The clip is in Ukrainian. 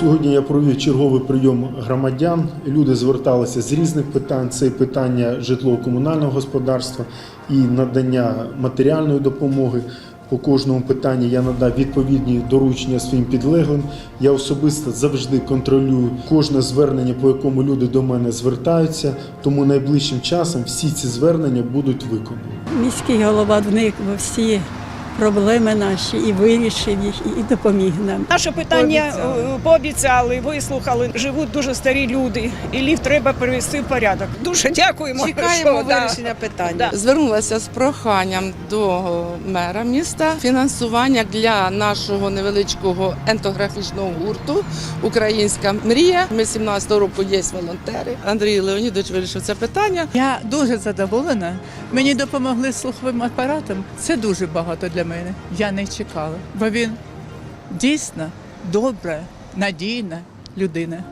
Сьогодні я провів черговий прийом громадян. Люди зверталися з різних питань. Це питання житлово-комунального господарства і надання матеріальної допомоги. По кожному питанні я надав відповідні доручення своїм підлеглим. Я особисто завжди контролюю кожне звернення, по якому люди до мене звертаються. Тому найближчим часом всі ці звернення будуть виконані. Міський голова вник во всі проблеми наші і вирішив їх, і допоміг нам. Наше питання е, пообіцяли, вислухали. Живуть дуже старі люди, і ліфт треба привести в порядок. Дуже дякуємо. Чекаємо що, да. вирішення питання. Да. Звернулася з проханням до мера міста фінансування для нашого невеличкого ентографічного гурту Українська мрія. Ми 17-го року є волонтери. Андрій Леонідович вирішив це питання. Я дуже задоволена. Мені допомогли слуховим апаратом. Це дуже багато для мене. Я не чекала, бо він дійсно добра, надійна людина.